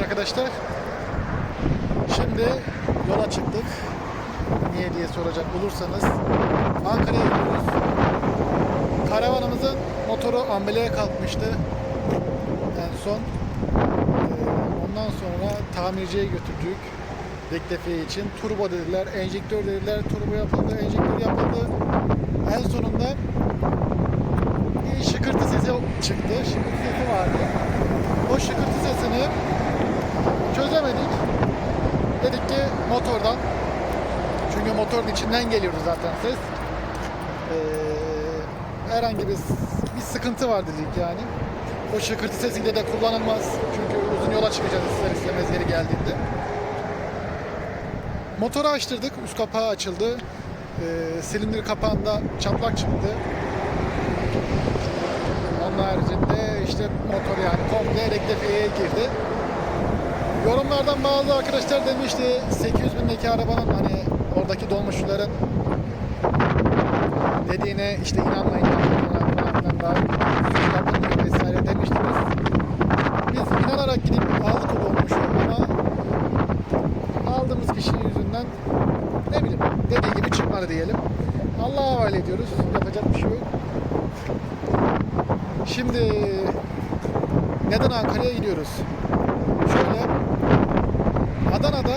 Arkadaşlar. Şimdi yola çıktık. Niye diye soracak olursanız Ankara'ya gidiyoruz. Karavanımızın motoru ambeleye kalkmıştı. En son. Ee, Ondan sonra tamirciye götürdük. Rektifiye için. Turbo dediler, enjektör dediler. Turbo yapıldı, enjektör yapıldı. En sonunda bir şıkırtı sesi çıktı. Şıkırtı sesi vardı. O şıkırtı sesini çözemedik. Dedik ki motordan. Çünkü motorun içinden geliyordu zaten ses. Ee, herhangi bir, bir sıkıntı var dedik yani. O şıkırtı sesiyle de kullanılmaz. Çünkü uzun yola çıkacağız ister istemez yeri geldiğinde. Motoru açtırdık. Üst kapağı açıldı. Ee, silindir kapağında çatlak çıktı. Onun haricinde işte motor yani komple rektifiyeye girdi. Yorumlardan bazı arkadaşlar demişti 800 bindeki arabanın hani oradaki dolmuşçuların dediğine işte inanmayın daha yapılmıyor vesaire demiştiniz. Biz inanarak gidip aldık o dolmuşu ama aldığımız kişi yüzünden ne bileyim dediği gibi çıkmadı diyelim. Allah'a havale ediyoruz. Yapacak bir şey yok. Şimdi neden Ankara'ya gidiyoruz? Adana'da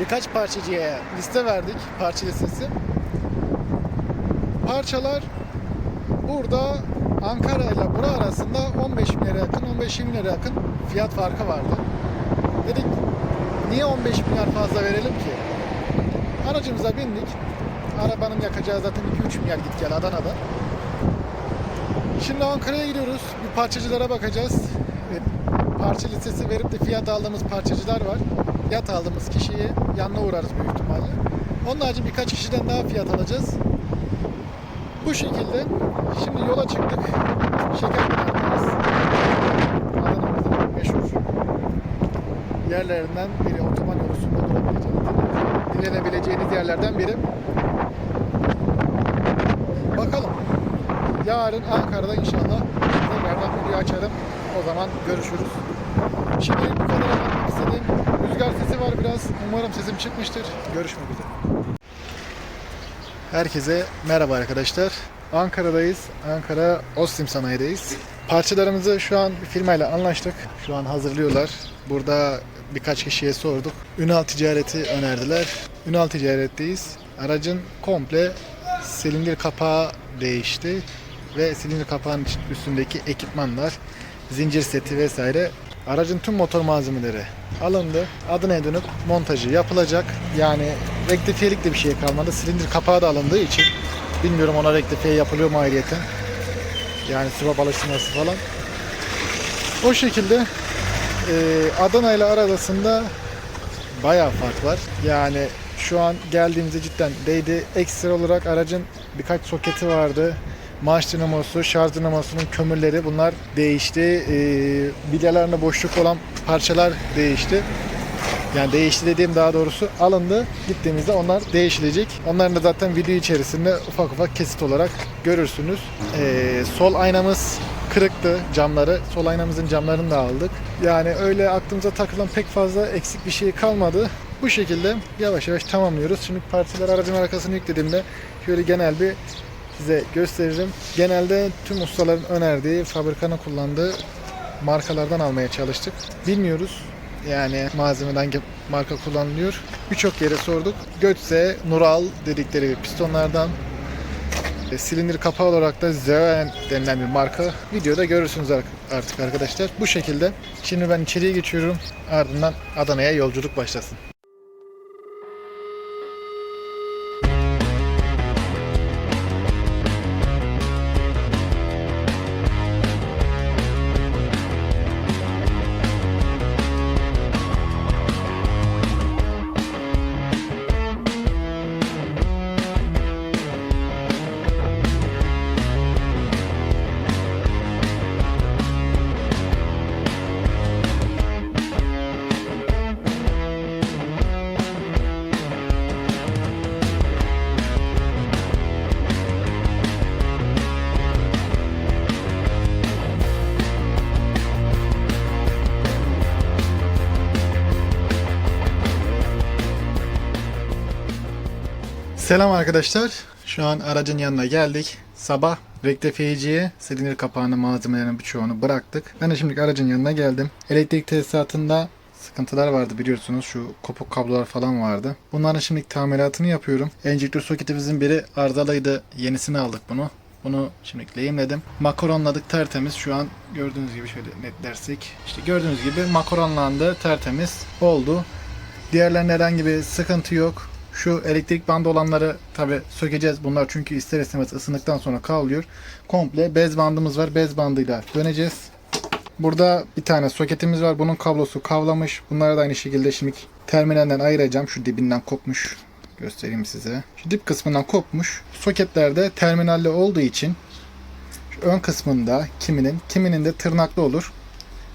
birkaç parçacıya liste verdik. Parça listesi. Parçalar burada Ankara ile bura arasında 15 bin lira yakın, 15-20 lira yakın fiyat farkı vardı. Dedik niye 15 milyar fazla verelim ki? Aracımıza bindik. Arabanın yakacağı zaten 2-3 milyar git gel Adana'da. Şimdi Ankara'ya gidiyoruz. Bir parçacılara bakacağız. Parça listesi verip de fiyat aldığımız parçacılar var. Fiyat aldığımız kişiye yanına uğrarız büyük ihtimalle. Onun harici birkaç kişiden daha fiyat alacağız. Bu şekilde şimdi yola çıktık. Şekerpınar'dayız. Adana'mızın meşhur yerlerinden biri. Otoban yolunda durabileceğiniz, dinlenebileceğiniz yerlerden biri. Bakalım. Yarın Ankara'da inşallah tekrardan video açarım. O zaman görüşürüz. Şimdi bu kadar anlatmak istediğim rüzgar sesi var biraz. Umarım sesim çıkmıştır. Görüşmek üzere. Herkese merhaba arkadaşlar. Ankara'dayız. Ankara Ostim Sanayi'deyiz. Parçalarımızı şu an bir firmayla anlaştık. Şu an hazırlıyorlar. Burada birkaç kişiye sorduk. Ünal Ticaret'i önerdiler. Ünal Ticaret'teyiz. Aracın komple silindir kapağı değişti ve silindir kapağının üstündeki ekipmanlar, zincir seti vesaire aracın tüm motor malzemeleri alındı. Adına dönüp montajı yapılacak. Yani rektifiyelik de bir şey kalmadı. Silindir kapağı da alındığı için bilmiyorum ona rektifiye yapılıyor mu ayrıyeten. Yani sıva balıştırması falan. O şekilde e, Adana ile arasında bayağı fark var. Yani şu an geldiğimizde cidden değdi. Ekstra olarak aracın birkaç soketi vardı. Marş dinamosu, şarj dinamosunun kömürleri bunlar değişti. Ee, bilyalarında boşluk olan parçalar değişti. Yani değişti dediğim daha doğrusu alındı. Gittiğimizde onlar değişilecek. Onların da zaten video içerisinde ufak ufak kesit olarak görürsünüz. Ee, sol aynamız kırıktı camları. Sol aynamızın camlarını da aldık. Yani öyle aklımıza takılan pek fazla eksik bir şey kalmadı. Bu şekilde yavaş yavaş tamamlıyoruz. Şimdi parçalar aracın arkasını yüklediğimde şöyle genel bir size gösteririm. Genelde tüm ustaların önerdiği, fabrikanın kullandığı markalardan almaya çalıştık. Bilmiyoruz. Yani malzemeden hangi marka kullanılıyor. Birçok yere sorduk. Götze, Nural dedikleri pistonlardan e, silindir kapağı olarak da Zeven denilen bir marka. Videoda görürsünüz artık arkadaşlar. Bu şekilde. Şimdi ben içeriye geçiyorum. Ardından Adana'ya yolculuk başlasın. Selam arkadaşlar. Şu an aracın yanına geldik. Sabah rektifiyeciye silindir kapağını malzemelerin birçoğunu bıraktık. Ben de şimdi aracın yanına geldim. Elektrik tesisatında sıkıntılar vardı biliyorsunuz. Şu kopuk kablolar falan vardı. Bunların şimdi tamiratını yapıyorum. Enjektör soketimizin biri arızalıydı. Yenisini aldık bunu. Bunu şimdi lehimledim. Makaronladık tertemiz. Şu an gördüğünüz gibi şöyle netlersek. İşte gördüğünüz gibi makaronlandı tertemiz oldu. Diğerlerinde herhangi bir sıkıntı yok. Şu elektrik bandı olanları tabi sökeceğiz. Bunlar çünkü ister istemez ısındıktan sonra kavruluyor. Komple bez bandımız var. Bez bandıyla döneceğiz. Burada bir tane soketimiz var. Bunun kablosu kavlamış. Bunları da aynı şekilde şimdi terminalden ayıracağım. Şu dibinden kopmuş. Göstereyim size. Şu dip kısmından kopmuş. Soketlerde terminalle olduğu için şu ön kısmında kiminin, kiminin de tırnaklı olur.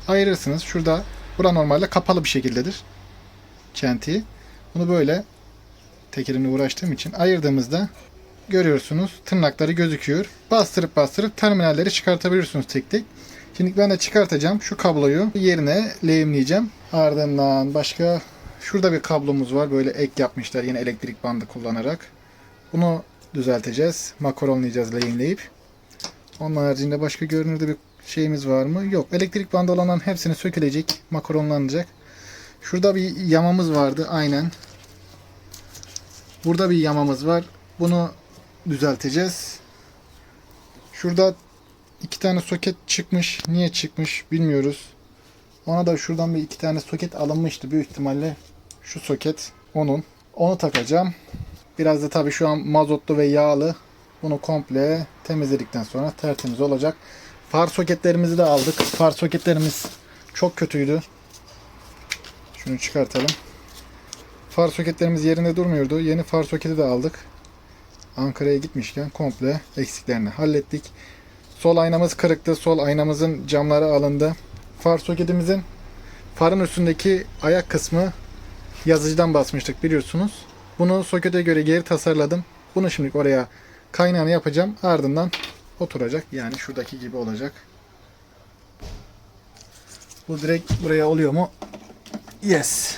Ayırırsınız. Şurada bura normalde kapalı bir şekildedir. Çentiği. Bunu böyle tekerini uğraştığım için ayırdığımızda görüyorsunuz tırnakları gözüküyor. Bastırıp bastırıp terminalleri çıkartabilirsiniz tek tek. Şimdi ben de çıkartacağım şu kabloyu yerine lehimleyeceğim. Ardından başka şurada bir kablomuz var. Böyle ek yapmışlar yine elektrik bandı kullanarak. Bunu düzelteceğiz. Makaronlayacağız lehimleyip. Onun haricinde başka görünürde bir şeyimiz var mı? Yok. Elektrik bandı olanların hepsini sökülecek. Makaronlanacak. Şurada bir yamamız vardı. Aynen. Burada bir yamamız var. Bunu düzelteceğiz. Şurada iki tane soket çıkmış. Niye çıkmış bilmiyoruz. Ona da şuradan bir iki tane soket alınmıştı. Büyük ihtimalle şu soket onun. Onu takacağım. Biraz da tabii şu an mazotlu ve yağlı. Bunu komple temizledikten sonra tertemiz olacak. Far soketlerimizi de aldık. Far soketlerimiz çok kötüydü. Şunu çıkartalım. Far soketlerimiz yerinde durmuyordu. Yeni far soketi de aldık. Ankara'ya gitmişken komple eksiklerini hallettik. Sol aynamız kırıktı. Sol aynamızın camları alındı. Far soketimizin farın üstündeki ayak kısmı yazıcıdan basmıştık biliyorsunuz. Bunu sokete göre geri tasarladım. Bunu şimdi oraya kaynağını yapacağım. Ardından oturacak. Yani şuradaki gibi olacak. Bu direkt buraya oluyor mu? Yes.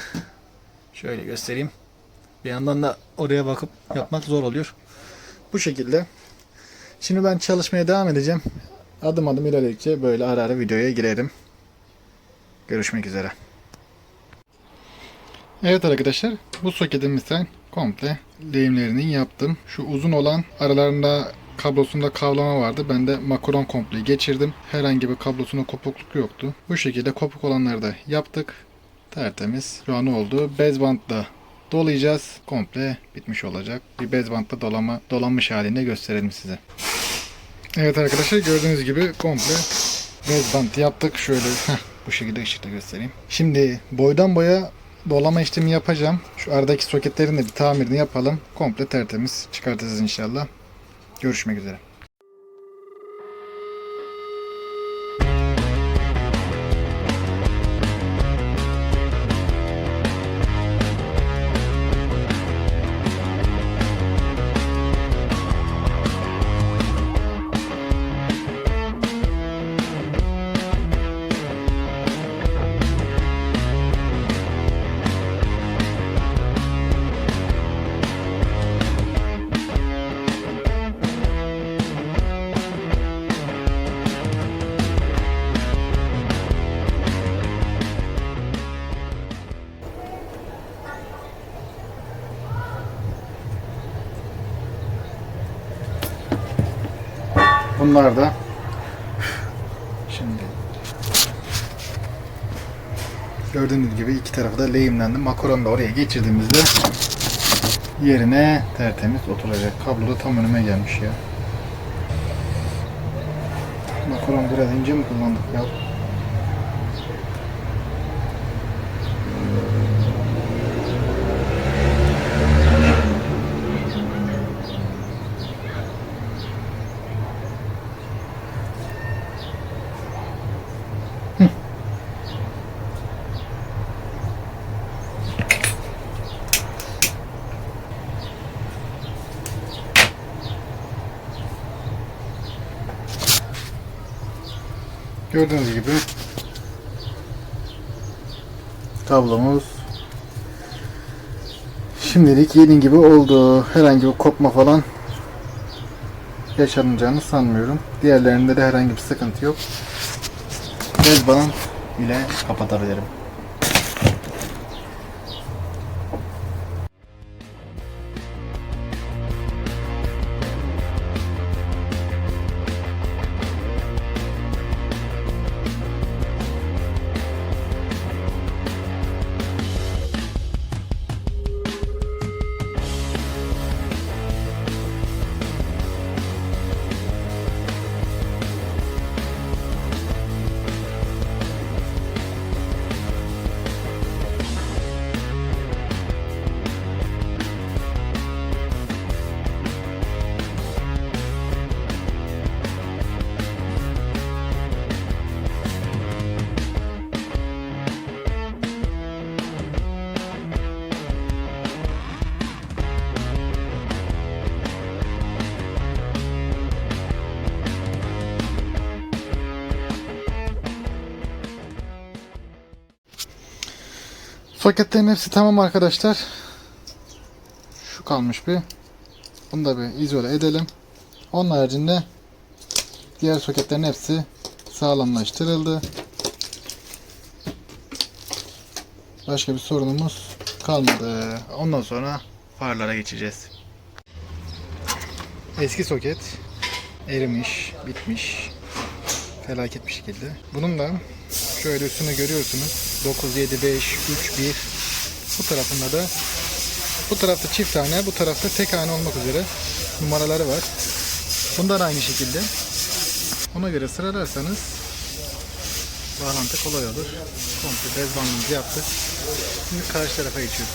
Şöyle göstereyim. Bir yandan da oraya bakıp yapmak zor oluyor. Bu şekilde. Şimdi ben çalışmaya devam edeceğim. Adım adım ilerledikçe böyle ara ara videoya girerim. Görüşmek üzere. Evet arkadaşlar bu soketimizden komple lehimlerini yaptım. Şu uzun olan aralarında kablosunda kavlama vardı. Ben de makaron komple geçirdim. Herhangi bir kablosunda kopukluk yoktu. Bu şekilde kopuk olanları da yaptık. Tertemiz. Şu an oldu. Bez bantla dolayacağız. Komple bitmiş olacak. Bir bez bantla dolama, dolanmış halinde gösterelim size. Evet arkadaşlar gördüğünüz gibi komple bez bant yaptık. Şöyle heh, bu şekilde ışıkta göstereyim. Şimdi boydan boya dolama işlemi yapacağım. Şu aradaki soketlerin de bir tamirini yapalım. Komple tertemiz çıkartacağız inşallah. Görüşmek üzere. Bunlar da şimdi gördüğünüz gibi iki tarafı da lehimlendi. Makaronu da oraya geçirdiğimizde yerine tertemiz oturacak. Kablo da tam önüme gelmiş ya. Makaron biraz ince mi kullandık ya? Gördüğünüz gibi kablomuz Şimdilik yeni gibi oldu. Herhangi bir kopma falan yaşanacağını sanmıyorum. Diğerlerinde de herhangi bir sıkıntı yok. Bez bağım ile kapatabilirim. Soketlerin hepsi tamam arkadaşlar. Şu kalmış bir. Bunu da bir izole edelim. Onun haricinde diğer soketlerin hepsi sağlamlaştırıldı. Başka bir sorunumuz kalmadı. Ondan sonra farlara geçeceğiz. Eski soket erimiş, bitmiş. Felaket bir şekilde. Bunun da şöyle üstünü görüyorsunuz. 9, 7, 5, 3, 1. Bu tarafında da bu tarafta çift tane, bu tarafta tek tane olmak üzere numaraları var. Bundan aynı şekilde. Ona göre sıralarsanız bağlantı kolay olur. Komple bez bandımızı yaptık. Şimdi karşı tarafa geçiyoruz.